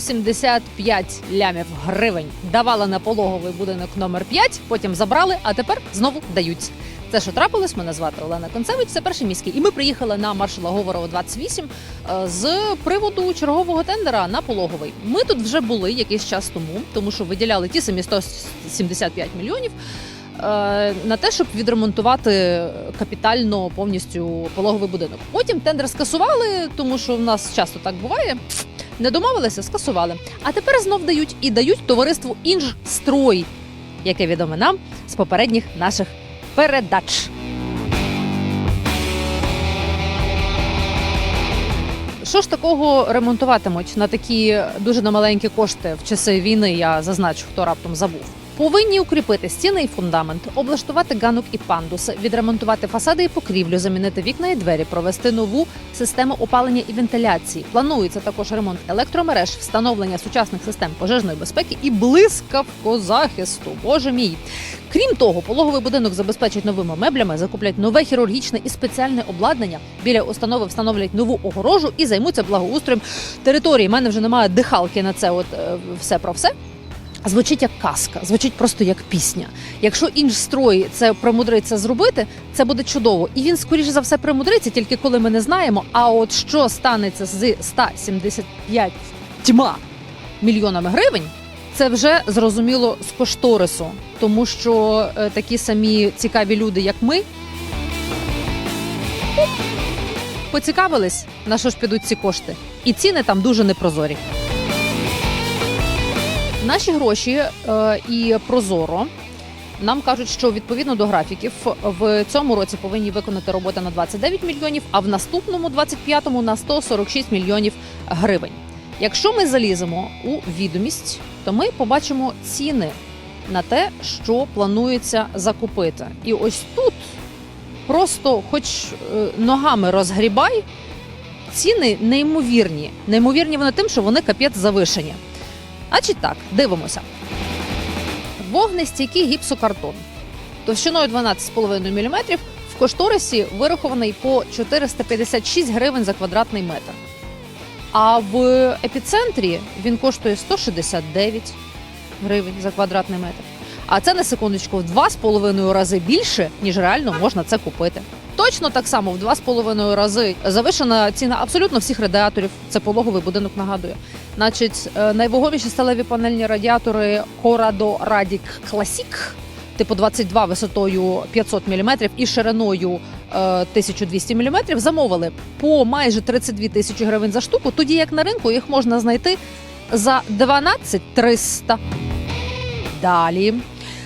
175 лямів гривень давала на пологовий будинок номер 5, потім забрали, а тепер знову дають. Це що трапилось? Мене звати Олена Концевич, це перший міський. І ми приїхали на маршала Говорова 28 е, з приводу чергового тендера на пологовий. Ми тут вже були якийсь час тому, тому що виділяли ті самі 175 мільйонів. е, На те, щоб відремонтувати капітально повністю пологовий будинок. Потім тендер скасували, тому що в нас часто так буває. Не домовилися, скасували. А тепер знов дають і дають товариству Інжстрой, яке відоме нам з попередніх наших передач. Що ж такого ремонтуватимуть на такі дуже немаленькі кошти в часи війни? Я зазначу, хто раптом забув. Повинні укріпити стіни і фундамент, облаштувати ганок і пандус, відремонтувати фасади і покрівлю, замінити вікна і двері, провести нову систему опалення і вентиляції. Планується також ремонт електромереж, встановлення сучасних систем пожежної безпеки і блискавкозахисту. Боже мій. Крім того, пологовий будинок забезпечить новими меблями, закуплять нове хірургічне і спеціальне обладнання. Біля установи встановлять нову огорожу і займуться благоустроєм території. У мене вже немає дихалки на це. От е, все про все. Звучить як казка, звучить просто як пісня. Якщо інжстрой це примудриться зробити, це буде чудово. І він скоріше за все примудриться, тільки коли ми не знаємо. А от що станеться з 175 мільйонами гривень, це вже зрозуміло з кошторису, тому що е, такі самі цікаві люди, як ми, поцікавились, на що ж підуть ці кошти, і ціни там дуже непрозорі. Наші гроші е, і прозоро. Нам кажуть, що відповідно до графіків в цьому році повинні виконати роботи на 29 мільйонів, а в наступному 25-му на 146 мільйонів гривень. Якщо ми заліземо у відомість, то ми побачимо ціни на те, що планується закупити. І ось тут просто, хоч е, ногами розгрібай, ціни неймовірні. Неймовірні вони тим, що вони капець завишені. Значить так, дивимося. Вогнестійкий гіпсокартон товщиною 12,5 мм в кошторисі вирахований по 456 гривень за квадратний метр. А в епіцентрі він коштує 169 гривень за квадратний метр. А це на секундочку в 2,5 рази більше, ніж реально можна це купити. Точно так само в 2,5 рази завишена ціна абсолютно всіх радіаторів. Це пологовий будинок нагадує. Значить, е, найвагоміші сталеві панельні радіатори Corrado Radic Classic, типу 22 висотою 500 мм і шириною е, 1200 мм, замовили по майже 32 тисячі гривень за штуку, тоді як на ринку їх можна знайти за 12 300. Далі.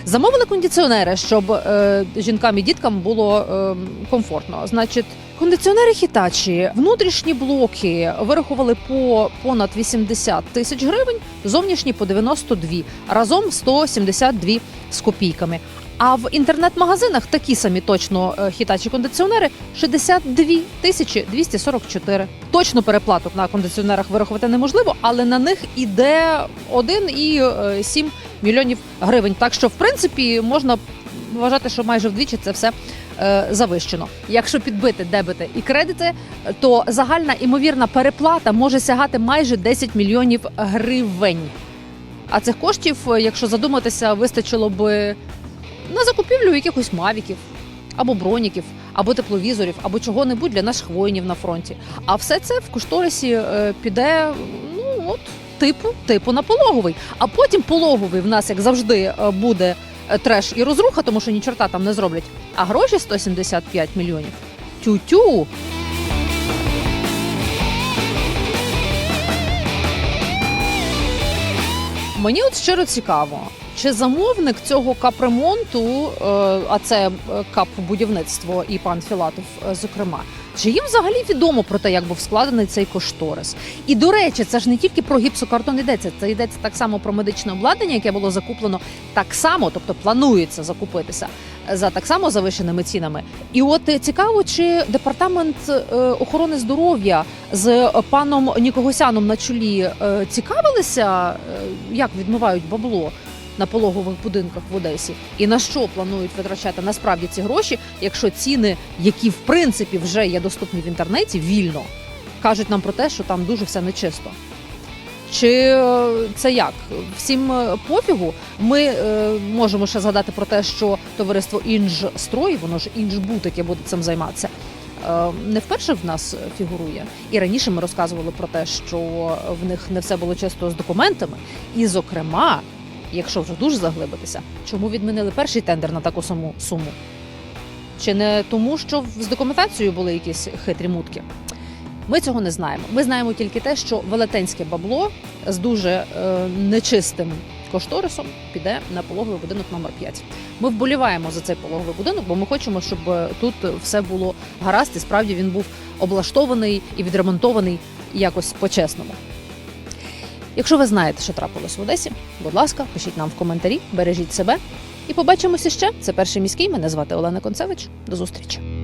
Замовили кондиціонери, щоб е, жінкам і діткам було е, комфортно. Значить, кондиціонери хітачі, внутрішні блоки вирахували по понад 80 тисяч гривень, зовнішні по 92, разом 172 з копійками. А в інтернет-магазинах такі самі точно е, Hitachi кондиціонери 62 тисячі 244. Точно переплату на кондиціонерах вирахувати неможливо, але на них іде 1,7 мільйонів гривень. Так що, в принципі, можна вважати, що майже вдвічі це все е, завищено. Якщо підбити дебити і кредити, то загальна імовірна переплата може сягати майже 10 мільйонів гривень. А цих коштів, е, якщо задуматися, вистачило би на закупівлю якихось мавіків. Або броніків, або тепловізорів, або чого-небудь для наших воїнів на фронті. А все це в кошторисі е, піде, ну от типу, типу на пологовий. А потім пологовий в нас, як завжди, е, буде е, треш і розруха, тому що ні чорта там не зроблять. А гроші 175 мільйонів. Тю-тю. Мені от щиро цікаво, чи замовник цього капремонту, е, а це е, капбудівництво і пан Філатов, е, зокрема, чи їм взагалі відомо про те, як був складений цей кошторис? І до речі, це ж не тільки про гіпсокартон йдеться, це йдеться так само про медичне обладнання, яке було закуплено так само, тобто планується закупитися за так само завишеними цінами. І от цікаво, чи департамент охорони здоров'я з паном Нікогосяном на чолі цікавилися, як відмивають бабло на пологових будинках в Одесі, і на що планують витрачати насправді ці гроші, якщо ціни, які в принципі вже є доступні в інтернеті, вільно кажуть нам про те, що там дуже все нечисто. Чи е, це як? Всім е, пофігу. Ми е, можемо ще згадати про те, що товариство Інжстрой, воно ж Інжбут, яке буде цим займатися. е, Не вперше в нас фігурує, і раніше ми розказували про те, що в них не все було чисто з документами. І, зокрема, якщо вже дуже заглибитися, чому відмінили перший тендер на таку саму суму? Чи не тому, що з документацією були якісь хитрі мутки? Ми цього не знаємо. Ми знаємо тільки те, що велетенське бабло з дуже е, нечистим кошторисом піде на пологовий будинок номер 5. Ми вболіваємо за цей пологовий будинок, бо ми хочемо, щоб е, тут все було гаразд, і справді він був облаштований і відремонтований якось по-чесному. Якщо ви знаєте, що трапилось в Одесі, будь ласка, пишіть нам в коментарі, бережіть себе і побачимося ще. Це перший міський. Мене звати Олена Концевич. До зустрічі.